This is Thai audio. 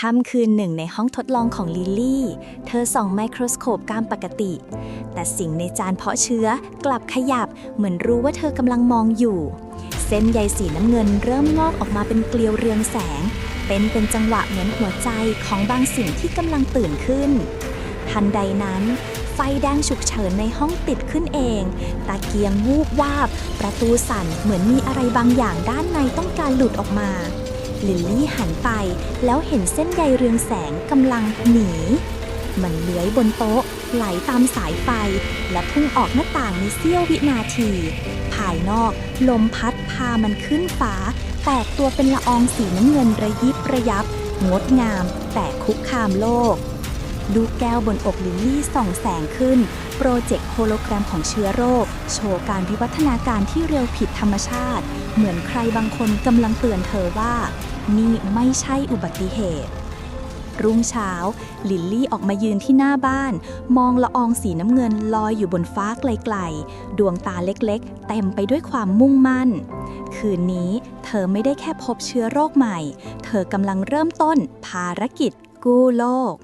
ค่ำคืนหนึ่งในห้องทดลองของลิลลี่ เธอส่องไมโครสโคปกามปกติ แต่สิ่งในจานเพาะเชื้อกลับขยับเหมือนรู้ว่าเธอกำลังมองอยู่ เส้นใยสีน้ำเงินเริ่มงอกออกมาเป็นเกลียวเรืองแสง เป็นเป็นจังหวะเหมือนหัวใจของบางสิ่งที่กำลังตื่นขึ้น ทันใดนั้น ไฟแดงฉุกเฉินในห้องติดขึ้นเอง ตาเกียงวูบวาบ ประตูสั่นเหมือนมีอะไรบางอย่างด้านในต้องการหลุดออกมา ลิลลี่หันไปแล้วเห็นเส้นใยเรืองแสงกำลังหนี มันเลื้อยบนโต๊ะ ไหลตามสายไฟ และพุ่งออกหน้าต่างในเสี้ยววินาที ภายนอกลมพัดพามันขึ้นฟ้า แตกตัวเป็นละอองสีน้ำเงินระยิบระยับ งดงาม แต่คุกคามโลก ดูแก้วบนอกลิลลี่ส่องแสงขึ้น โปรเจกต์โฮโลแกรมของเชื้อโรค โชว์การวิวัฒนาการที่เร็วผิดธรรมชาติ เหมือนใครบางคนกำลังเตือนเธอว่า นี่ไม่ใช่อุบัติเหตุ รุ่งเช้า ลิลลี่ออกมายืนที่หน้าบ้าน มองละอองสีน้ำเงินลอยอยู่บนฟ้าไกลๆ ดวงตาเล็กๆ เต็มไปด้วยความมุ่งมั่นคืนนี้เธอไม่ได้แค่พบเชื้อโรคใหม่ เธอกำลังเริ่มต้นภารกิจกู้โลก